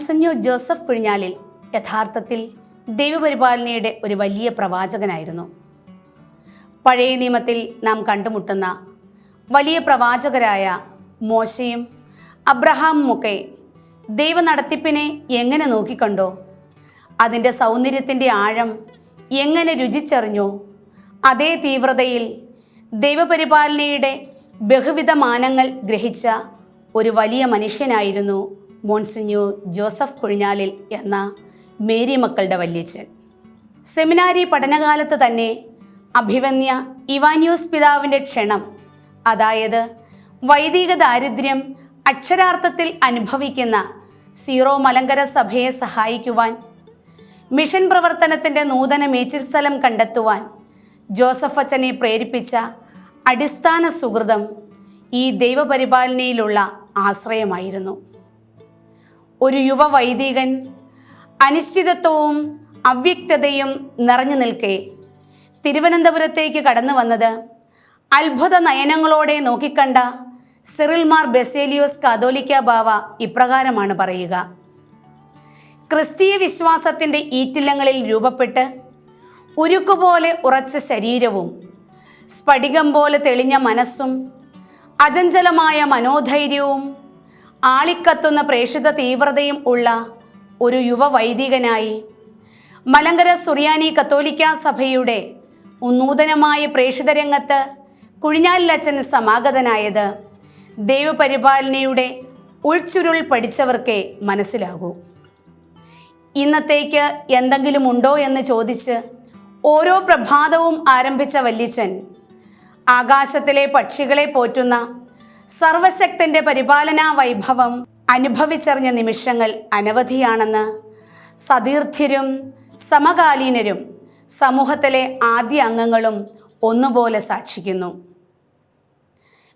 മോൺസന്യോ Joseph Kuzhinjalil യഥാർത്ഥത്തിൽ ദൈവപരിപാലനയുടെ ഒരു വലിയ പ്രവാചകനായിരുന്നു. പഴയ നിയമത്തിൽ നാം കണ്ടുമുട്ടുന്ന വലിയ പ്രവാചകരായ മോശയും അബ്രഹാമുമൊക്കെ ദൈവ നടത്തിപ്പിനെ എങ്ങനെ നോക്കിക്കണ്ടോ? അതിന്റെ സൗന്ദര്യത്തിന്റെ ആഴം എങ്ങനെ രുചിച്ചറിഞ്ഞോ? അതേ തീവ്രതയിൽ ദൈവപരിപാലനയുടെ ബഹുവിധ മാനങ്ങൾ ഗ്രഹിച്ച ഒരു വലിയ മനുഷ്യനായിരുന്നു മോൺസിഞ്ഞു ജോസഫ് കുഴിഞ്ഞാലിൽ എന്ന മേരി മക്കളുടെ വല്യച്ഛൻ. സെമിനാരി പഠനകാലത്ത് തന്നെ അഭിവന്യ ഇവാന്യൂസ് പിതാവിന്റെ ക്ഷണം അതായത് വൈദിക ദാരിദ്ര്യം അക്ഷരാർത്ഥത്തിൽ അനുഭവിക്കുന്ന സീറോ മലങ്കര സഭയെ സഹായിക്കുവാൻ മിഷൻ പ്രവർത്തനത്തിന്റെ നൂതന മേച്ചിൽ സ്ഥലം കണ്ടെത്തുവാൻ ജോസഫ് അച്ഛനെ പ്രേരിപ്പിച്ച അടിസ്ഥാന സുഹൃതം ഈ ദൈവപരിപാലനയിലുള്ള ആശ്രയമായിരുന്നു. ഒരു യുവ വൈദികൻ അനിശ്ചിതത്വവും അവ്യക്തതയും നിറഞ്ഞു നിൽക്കെ. തിരുവനന്തപുരത്തേക്ക് കടന്നു വന്നത് അത്ഭുത നയനങ്ങളോടെ നോക്കിക്കണ്ട സിറിൽമാർ ബെസേലിയോസ് കാതോലിക്ക ബാവ ഇപ്രകാരമാണ് പറയുക. ക്രിസ്തീയ വിശ്വാസത്തിന്റെ ഈറ്റില്ലങ്ങളിൽ രൂപപ്പെട്ട് ഉരുക്കുപോലെ ഉറച്ച ശരീരവും സ്ഫടികം പോലെ തെളിഞ്ഞ മനസ്സും അചഞ്ചലമായ മനോധൈര്യവും ആളിക്കത്തുന്ന പ്രേക്ഷിത തീവ്രതയും ഉള്ള ഒരു യുവ വൈദികനായി മലങ്കര സുറിയാനി കത്തോലിക്ക സഭയുടെ നൂതനമായ പ്രേക്ഷിത രംഗത്ത് കുഴിഞ്ഞാലിലച്ചൻ സമാഗതനായത് ദൈവപരിപാലനയുടെ ഉൾച്ചുരുൾ പഠിച്ചവർക്കേ മനസ്സിലാകൂ. ഇന്നത്തേക്ക് എന്തെങ്കിലും ഉണ്ടോ എന്ന് ചോദിച്ച് ഓരോ പ്രഭാതവും ആരംഭിച്ച വല്യച്ചൻ ആകാശത്തിലെ പക്ഷികളെ പോറ്റുന്ന സർവശക്തന്റെ പരിപാലനാ വൈഭവം അനുഭവിച്ചറിഞ്ഞ നിമിഷങ്ങൾ അനവധിയാണെന്ന് സതീർത്ഥ്യരും സമകാലീനരും സമൂഹത്തിലെ ആദ്യ അംഗങ്ങളും ഒന്നുപോലെ സാക്ഷിക്കുന്നു.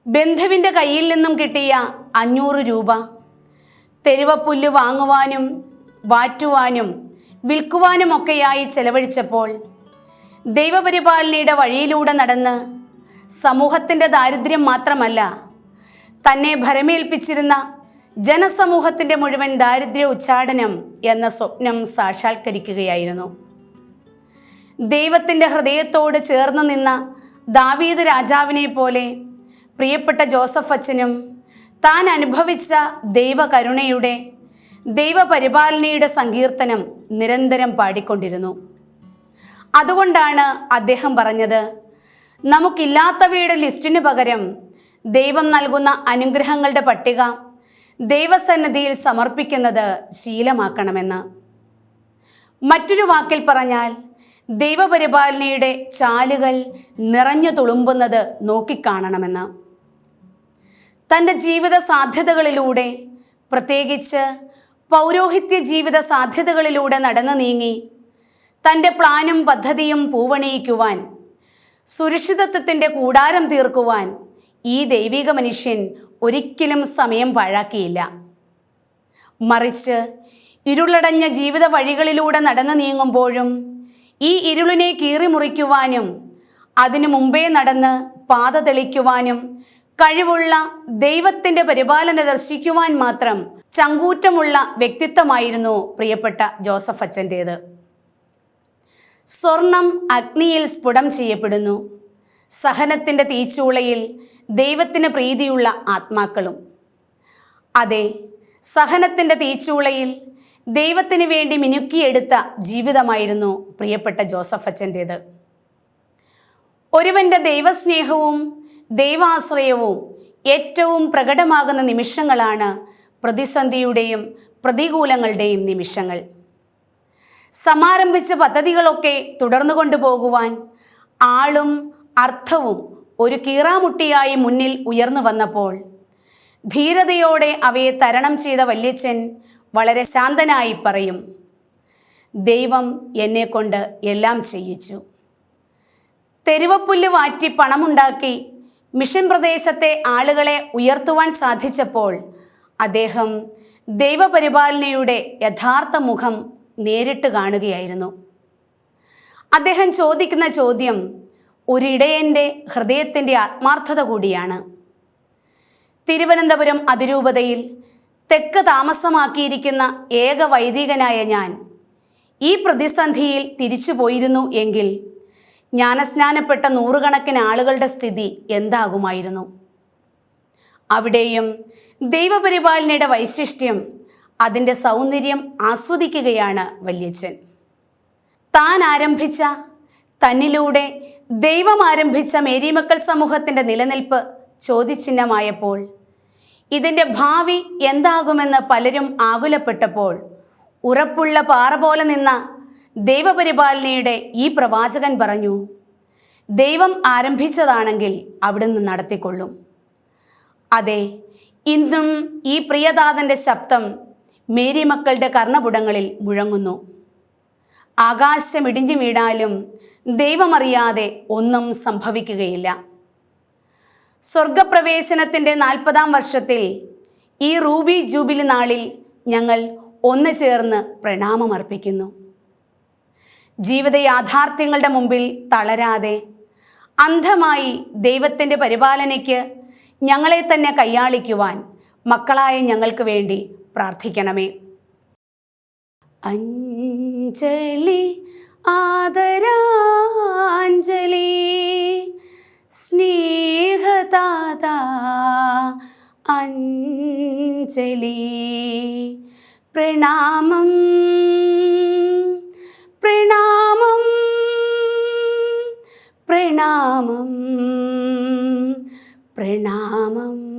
ബന്ധുവിന്റെ കയ്യിൽ നിന്നും കിട്ടിയ അഞ്ഞൂറ് രൂപ തെരുവപ്പുല്ല് വാങ്ങുവാനും വാറ്റുവാനും വിൽക്കുവാനുമൊക്കെയായി ചെലവഴിച്ചപ്പോൾ ദൈവപരിപാലനയുടെ വഴിയിലൂടെ നടന്ന് സമൂഹത്തിന്റെ ദാരിദ്ര്യം മാത്രമല്ല തന്നെ ഭരമേൽപ്പിച്ചിരുന്ന ജനസമൂഹത്തിന്റെ മുഴുവൻ ദാരിദ്ര്യ ഉച്ചാടനം എന്ന സ്വപ്നം സാക്ഷാത്കരിക്കുകയായിരുന്നു. ദൈവത്തിന്റെ ഹൃദയത്തോട് ചേർന്ന് നിന്ന ദാവീദ് രാജാവിനെ പോലെ പ്രിയപ്പെട്ട ജോസഫ് അച്ഛനും താൻ അനുഭവിച്ച ദൈവകരുണയുടെ ദൈവപരിപാലനയുടെ സങ്കീർത്തനം നിരന്തരം പാടിക്കൊണ്ടിരുന്നു. അതുകൊണ്ടാണ് അദ്ദേഹം പറഞ്ഞത് നമുക്കില്ലാത്തവയുടെ ലിസ്റ്റിന് പകരം ദൈവം നൽകുന്ന അനുഗ്രഹങ്ങളുടെ പട്ടിക ദൈവസന്നിധിയിൽ സമർപ്പിക്കുന്നത് ശീലമാക്കണമെന്ന്. മറ്റൊരു വാക്കിൽ പറഞ്ഞാൽ ദൈവപരിപാലനയുടെ ചാലുകൾ നിറഞ്ഞു തുളുമ്പുന്നത് നോക്കിക്കാണണമെന്ന്. തന്റെ ജീവിത സാധ്യതകളിലൂടെ പ്രത്യേകിച്ച് പൗരോഹിത്യ ജീവിത സാധ്യതകളിലൂടെ നടന്നു നീങ്ങി തന്റെ പ്ലാനും പദ്ധതിയും പൂവണിയിക്കുവാൻ സുരക്ഷിതത്വത്തിന്റെ കൂടാരം തീർക്കുവാൻ ഈ ദൈവിക മനുഷ്യൻ ഒരിക്കലും സമയം പാഴാക്കിയില്ല. മറിച്ച് ഇരുളടഞ്ഞ ജീവിത വഴികളിലൂടെ നടന്നു നീങ്ങുമ്പോഴും ഈ ഇരുളിനെ കീറിമുറിക്കുവാനും അതിനു മുമ്പേ നടന്ന് പാത തെളിക്കുവാനും കഴിവുള്ള ദൈവത്തിന്റെ പരിപാലന ദർശിക്കുവാൻ മാത്രം ചങ്കൂറ്റമുള്ള വ്യക്തിത്വമായിരുന്നു പ്രിയപ്പെട്ട ജോസഫ് അച്ഛന്റേത്. സ്വർണം അഗ്നിയിൽ സ്ഫുടം ചെയ്യപ്പെടുന്നു. സഹനത്തിന്റെ തീച്ചൂളയിൽ ദൈവത്തിന് പ്രീതിയുള്ള ആത്മാക്കളും. അതെ സഹനത്തിന്റെ തീച്ചൂളയിൽ ദൈവത്തിന് വേണ്ടി മിനുക്കിയെടുത്ത ജീവിതമായിരുന്നു പ്രിയപ്പെട്ട ജോസഫ് അച്ഛന്റേത്. ഒരുവന്റെ ദൈവസ്നേഹവും ദൈവാശ്രയവും ഏറ്റവും പ്രകടമാകുന്ന നിമിഷങ്ങളാണ് പ്രതിസന്ധിയുടെയും പ്രതികൂലങ്ങളുടെയും നിമിഷങ്ങൾ. സമാരംഭിച്ച പദ്ധതികളൊക്കെ തുടർന്നു കൊണ്ടുപോകുവാൻ ആളും അർത്ഥവും ഒരു കീറാമുട്ടിയായി മുന്നിൽ ഉയർന്നു വന്നപ്പോൾ ധീരതയോടെ അവയെ തരണം ചെയ്ത വല്യച്ഛൻ വളരെ ശാന്തനായി പറയും ദൈവം എന്നെക്കൊണ്ട് എല്ലാം ചെയ്യിച്ചു. തെരുവപ്പുല്ല് വാറ്റി പണമുണ്ടാക്കി മിഷൻ പ്രദേശത്തെ ആളുകളെ ഉയർത്തുവാൻ സാധിച്ചപ്പോൾ അദ്ദേഹം ദൈവപരിപാലനയുടെ യഥാർത്ഥ മുഖം നേരിട്ട് കാണുകയായിരുന്നു. അദ്ദേഹം ചോദിക്കുന്ന ചോദ്യം ഒരിടയന്റെ ഹൃദയത്തിന്റെ ആത്മാർത്ഥത കൂടിയാണ്. തിരുവനന്തപുരം അതിരൂപതയിൽ തെക്ക് താമസമാക്കിയിരിക്കുന്ന ഏക വൈദികനായ ഞാൻ ഈ പ്രതിസന്ധിയിൽ തിരിച്ചു പോയിരുന്നു എങ്കിൽ ജ്ഞാനസ്നാനപ്പെട്ട നൂറുകണക്കിന് ആളുകളുടെ സ്ഥിതി എന്താകുമായിരുന്നു? അവിടെയും ദൈവപരിപാലനയുടെ വൈശിഷ്ട്യം അതിന്റെ സൗന്ദര്യം ആസ്വദിക്കുകയാണ് വല്യച്ഛൻ. താൻ ആരംഭിച്ച തന്നിലൂടെ ദൈവം ആരംഭിച്ച മേരിമക്കൾ സമൂഹത്തിന്റെ നിലനിൽപ്പ് ചോദ്യചിഹ്നമായപ്പോൾ ഇതിന്റെ ഭാവി എന്താകുമെന്ന് പലരും ആകുലപ്പെട്ടപ്പോൾ ഉറപ്പുള്ള പാറ പോലെ നിന്ന ദൈവപരിപാലനയുടെ ഈ പ്രവാചകൻ പറഞ്ഞു ദൈവം ആരംഭിച്ചതാണെങ്കിൽ അവിടുന്ന് നടത്തിക്കൊള്ളും. അതെ ഇന്നും ഈ പ്രിയദാതന്റെ ശബ്ദം മേരിമക്കളുടെ കർണപുടങ്ങളിൽ മുഴങ്ങുന്നു. ആകാശം ഇടിഞ്ഞു വീണാലും ദൈവമറിയാതെ ഒന്നും സംഭവിക്കുകയില്ല. സ്വർഗപ്രവേശനത്തിന്റെ നാൽപ്പതാം വർഷത്തിൽ ഈ റൂബി ജൂബിലി നാളിൽ ഞങ്ങൾ ഒന്ന് ചേർന്ന് പ്രണാമമർപ്പിക്കുന്നു ജീവിത യാഥാർത്ഥ്യങ്ങളുടെ മുമ്പിൽ തളരാതെ അന്ധമായി ദൈവത്തിന്റെ പരിപാലനയ്ക്ക് ഞങ്ങളെ തന്നെ കൈയാളിക്കുവാൻ മക്കളായ ഞങ്ങൾക്ക് വേണ്ടി പ്രാർത്ഥിക്കണമേ. അഞ്ജലി ആദരാഞ്ജലി. സ്നേഹദാത അഞ്ജലി. പ്രണാമം പ്രണാമം പ്രണാമം പ്രണാമം.